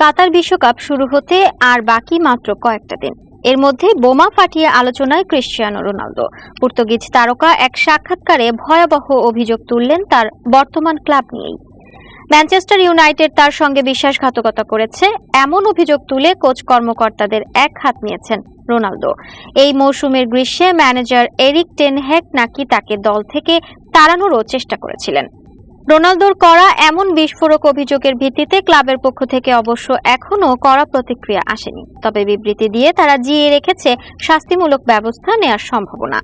কাতার বিশ্বকাপ শুরু হতে আর বাকি মাত্র কয়েকটা দিন। এর মধ্যে বোমা ফাটিয়ে আলোচনায় ক্রিশ্চিয়ানো রোনালদো। পর্তুগিজ তারকা এক সাক্ষাৎকারে ভয়াবহ অভিযোগ তুললেন তার বর্তমান ক্লাব নিয়েই। ম্যানচেস্টার ইউনাইটেড তার সঙ্গে বিশ্বাসঘাতকতা করেছে। এমন অভিযোগ তুলে কোচ কর্মকর্তাদের এক হাত নিয়েছেন রোনালদো। এই মৌসুমের গ্রীষ্মে ম্যানেজার এরিক টেনহেক নাকি তাকে দল থেকে তাড়ানোরও চেষ্টা করেছিলেন। রোনালদোর করা এমন বিস্ফোরক অভিযোগের ভিত্তিতে ক্লাবের পক্ষ থেকে অবশ্য এখনও কড়া প্রতিক্রিয়া আসেনি। তবে বিবৃতি দিয়ে তারা জিয়ে রেখেছে শাস্তিমূলক ব্যবস্থা নেওয়ার সম্ভাবনা।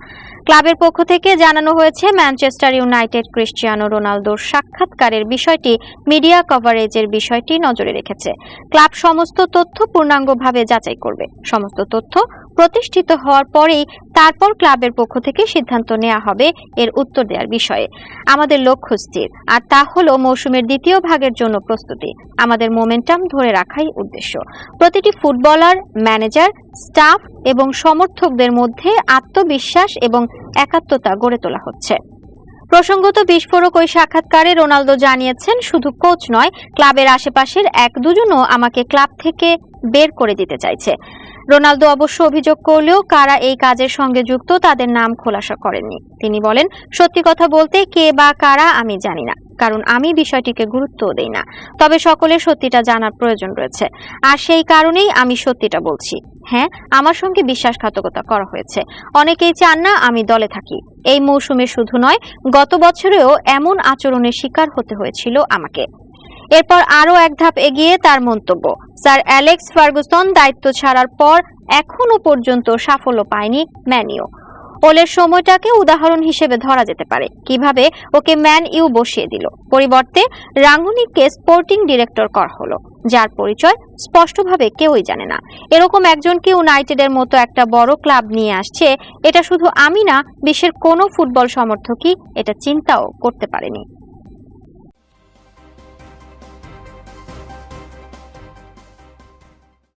ক্লাবের পক্ষ থেকে জানানো হয়েছে, ম্যানচেস্টার ইউনাইটেড ক্রিশ্চিয়ানো রোনালদোর সাক্ষাৎকারের বিষয়টি মিডিয়া কভারেজের বিষয়টি নজরে রেখেছে। ক্লাব সমস্ত তথ্য পূর্ণাঙ্গভাবে যাচাই করবে। সমস্ত তথ্য প্রতিষ্ঠিত হওয়ার পরেই তারপর ক্লাবের পক্ষ থেকে সিদ্ধান্ত নেওয়া হবে এর উত্তর দেওয়ার বিষয়ে। আমাদের লক্ষ্য স্থির, আর তা হলো মৌসুমের দ্বিতীয় ভাগের জন্য প্রস্তুতি। আমাদের মোমেন্টাম ধরে রাখাই উদ্দেশ্য। প্রতিটি ফুটবলার, ম্যানেজার, স্টাফ এবং সমর্থকদের মধ্যে আত্মবিশ্বাস এবং একাত্মতা গড়ে তোলা হচ্ছে। প্রসঙ্গত বিস্ফোরক ওই সাক্ষাৎকারে রোনালদো জানিয়েছেন, শুধু কোচ নয়, ক্লাবের আশেপাশের এক দুজনও আমাকে ক্লাব থেকে বের করে দিতে চাইছে। রোনালদো অবশ্য অভিযোগ করলেও কারা এই কাজের সঙ্গে যুক্ত তাদের নাম খোলাসা করেননি। তিনি বলেন, সত্যি কথা বলতে কে বা কারা আমি জানি না, কারণ আমি বিষয়টিকে গুরুত্ব দেই না। তবে সকলের সত্যিটা জানার প্রয়োজন রয়েছে। আর সেই কারণেই আমি সত্যিটা বলছি। হ্যাঁ আমার সঙ্গে বিশ্বাসঘাতকতা করা হয়েছে। অনেকেই চান না আমি দলে থাকি। এই মৌসুমে শুধু নয়, গত বছরেও এমন আচরণের শিকার হতে হয়েছিল আমাকে। এরপর আরও এক ধাপ এগিয়ে তার মন্তব্য। স্যার অ্যালেক্স ফার্গুসন দায়িত্ব ছাড়ার পর এখনও পর্যন্ত সাফল্য পায়নি ম্যানিও ওলের সময়টাকে উদাহরণ হিসেবে ধরা যেতে পারে। কীভাবে? ওকে ম্যান ইউ বসিয়ে দিল। পরিবর্তে রাঙ্গুনিকে স্পোর্টিং ডিরেক্টর করা হলো। যার পরিচয় স্পষ্টভাবে কেউই জানে না। এরকম একজনকে ইউনাইটেডের মতো একটা বড় ক্লাব নিয়ে আসছে? এটা শুধু আমি না, বিশ্বের কোনো ফুটবল সমর্থকই এটা চিন্তাও করতে পারেনি।